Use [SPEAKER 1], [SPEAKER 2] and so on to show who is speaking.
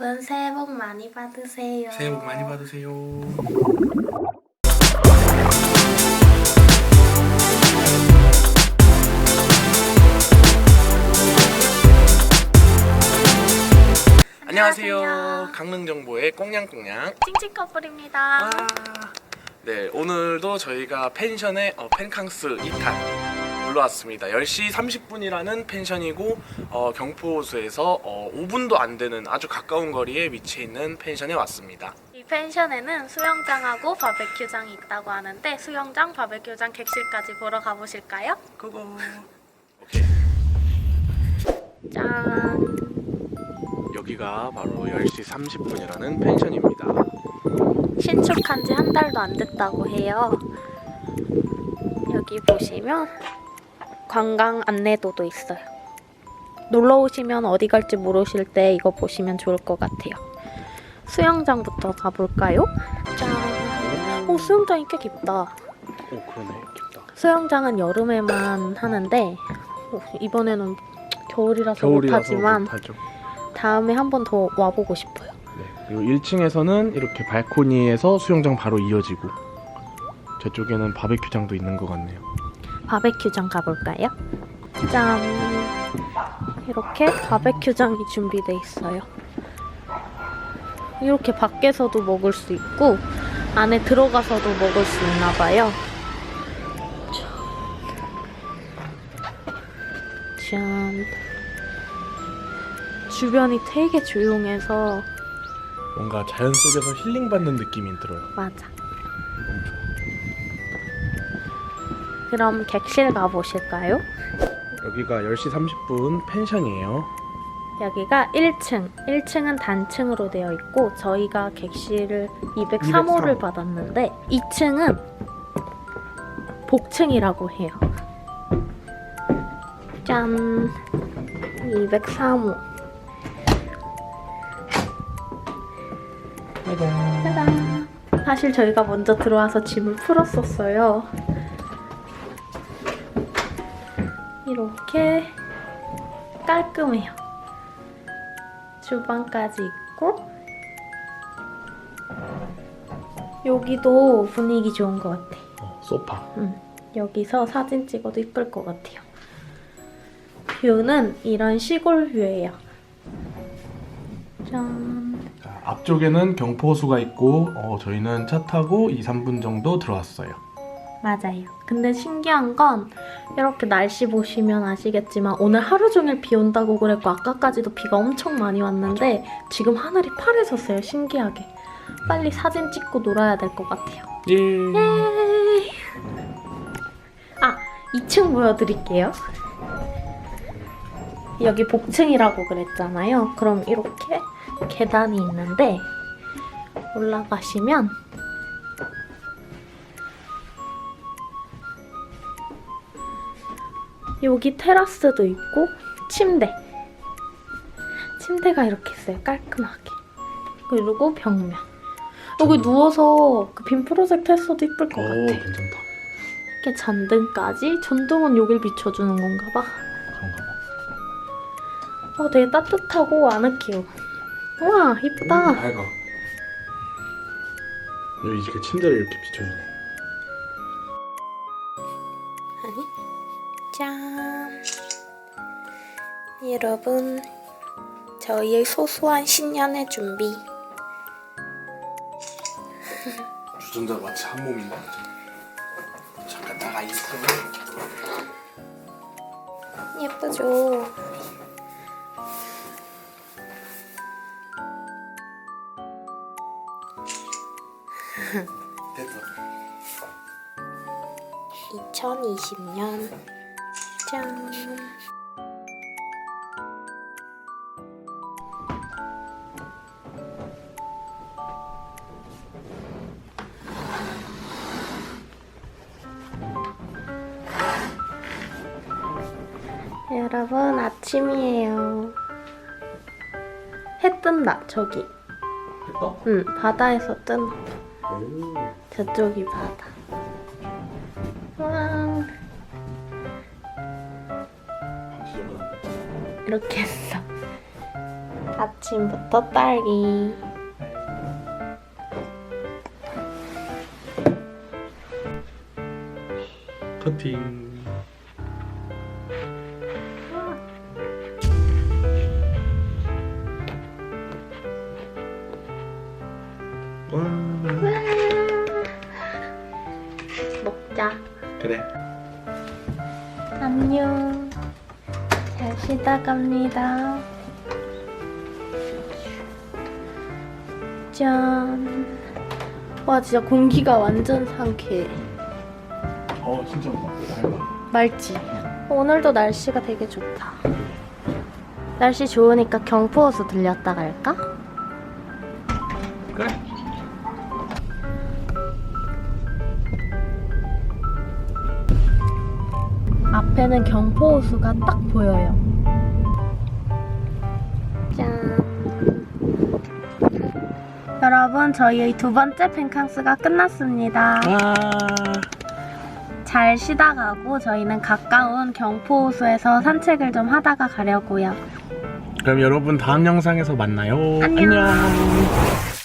[SPEAKER 1] 여러분 새해 복 많이 받으세요.
[SPEAKER 2] 새해 복 많이 받으세요. 안녕하세요.
[SPEAKER 1] 안녕하세요.
[SPEAKER 2] 강릉 정보의 꽁냥꽁냥.
[SPEAKER 1] 찡찡 커플입니다.
[SPEAKER 2] 와. 네, 오늘도 저희가 펜션의 어, 펜캉스 2탄 올라왔습니다. 10시 30분이라는 펜션이고 어, 경포호수에서 어, 5분도 안 되는 아주 가까운 거리에 위치해 있는 펜션에 왔습니다.
[SPEAKER 1] 이 펜션에는 수영장하고 바베큐장이 있다고 하는데 수영장, 바베큐장 객실까지 보러 가보실까요?
[SPEAKER 2] 고고. 오케이.
[SPEAKER 1] 짠.
[SPEAKER 2] 여기가 바로 10시 30분이라는 펜션입니다.
[SPEAKER 1] 신축한 지 한 달도 안 됐다고 해요. 여기 보시면 관광 안내도도 있어요. 놀러 오시면 어디 갈지 모르실 때 이거 보시면 좋을 것 같아요. 수영장부터 가볼까요? 짠. 오, 수영장이 꽤 깊다.
[SPEAKER 2] 오, 그러네. 깊다.
[SPEAKER 1] 수영장은 여름에만 하는데 어, 이번에는 겨울이라서 못하지만
[SPEAKER 2] 못하죠.
[SPEAKER 1] 다음에 한 번 더 와보고 싶어요.
[SPEAKER 2] 네, 그리고 1층에서는 이렇게 발코니에서 수영장 바로 이어지고 저쪽에는 바베큐장도 있는 것 같네요.
[SPEAKER 1] 바베큐장 가볼까요? 짠! 이렇게 바베큐장이 준비돼 있어요. 이렇게 밖에서도 먹을 수 있고 안에 들어가서도 먹을 수 있나 봐요. 짠. 주변이 되게 조용해서
[SPEAKER 2] 뭔가 자연 속에서 힐링받는 느낌이 들어요.
[SPEAKER 1] 맞아. 그럼 객실 가보실까요?
[SPEAKER 2] 여기가 10시 30분 펜션이에요.
[SPEAKER 1] 여기가 1층. 1층은 단층으로 되어 있고 저희가 객실을 203호를
[SPEAKER 2] 203호.
[SPEAKER 1] 받았는데 2층은 복층이라고 해요. 짠. 203호. 짜잔. 사실 저희가 먼저 들어와서 짐을 풀었었어요. 이렇게 깔끔해요. 주방까지 있고 여기도 분위기 좋은 것 같아.
[SPEAKER 2] 어, 소파.
[SPEAKER 1] 여기서 사진 찍어도 이쁠 것 같아요. 뷰는 이런 시골 뷰예요. 짠.
[SPEAKER 2] 자, 앞쪽에는 경포호수가 있고 어, 저희는 차 타고 2, 3분 정도 들어왔어요.
[SPEAKER 1] 맞아요. 근데 신기한 건 이렇게 날씨 보시면 아시겠지만 오늘 하루 종일 비 온다고 그랬고 아까까지도 비가 엄청 많이 왔는데 지금 하늘이 파래졌어요. 신기하게. 빨리 사진 찍고 놀아야 될 것 같아요.
[SPEAKER 2] 예.
[SPEAKER 1] 예이. 아, 2층 보여드릴게요. 여기 복층이라고 그랬잖아요. 그럼 이렇게 계단이 있는데 올라가시면 여기 테라스도 있고 침대. 침대가 이렇게 있어요. 깔끔하게. 그리고 벽면. 여기
[SPEAKER 2] 전등.
[SPEAKER 1] 누워서 그 빔 프로젝트 했어도 이쁠 것
[SPEAKER 2] 오,
[SPEAKER 1] 같아.
[SPEAKER 2] 괜찮다.
[SPEAKER 1] 이렇게 전등까지. 전등은 여길 비춰주는 건가 봐.
[SPEAKER 2] 그런가 봐.
[SPEAKER 1] 어, 되게 따뜻하고 아늑해요. 우와, 이쁘다.
[SPEAKER 2] 밝아. 여기 이렇게 침대를 이렇게 비춰주네.
[SPEAKER 1] 짠. 여러분, 저희의 소소한 신년의 준비.
[SPEAKER 2] 주전자 마치 한 몸인 것 같아. 잠깐 나가 인스타를.
[SPEAKER 1] 예쁘죠?
[SPEAKER 2] 됐어.
[SPEAKER 1] 2020년. 짠. 여러분 아침이에요. 해 뜬다 저기.
[SPEAKER 2] 됐다?
[SPEAKER 1] 응 바다에서 뜬.
[SPEAKER 2] 오.
[SPEAKER 1] 저쪽이
[SPEAKER 2] 바다.
[SPEAKER 1] 이렇게 했어. 아침부터 딸기.
[SPEAKER 2] 커팅. 와.
[SPEAKER 1] 먹자.
[SPEAKER 2] 그래.
[SPEAKER 1] 안녕. 잘 쉬다 갑니다. 짠. 와, 진짜 공기가 완전 상쾌해.
[SPEAKER 2] 어 진짜 맑아.
[SPEAKER 1] 맑지? 오늘도 날씨가 되게 좋다. 날씨 좋으니까 경포호수 들렸다 갈까?
[SPEAKER 2] 그래.
[SPEAKER 1] 앞에는 경포호수가 딱 보여요. 짠. 여러분, 저희의 두 번째 펜캉스가 끝났습니다.
[SPEAKER 2] 와.
[SPEAKER 1] 잘 쉬다 가고 저희는 가까운 경포호수에서 산책을 좀 하다가 가려고요.
[SPEAKER 2] 그럼 여러분 다음 영상에서 만나요.
[SPEAKER 1] 안녕.
[SPEAKER 2] 안녕.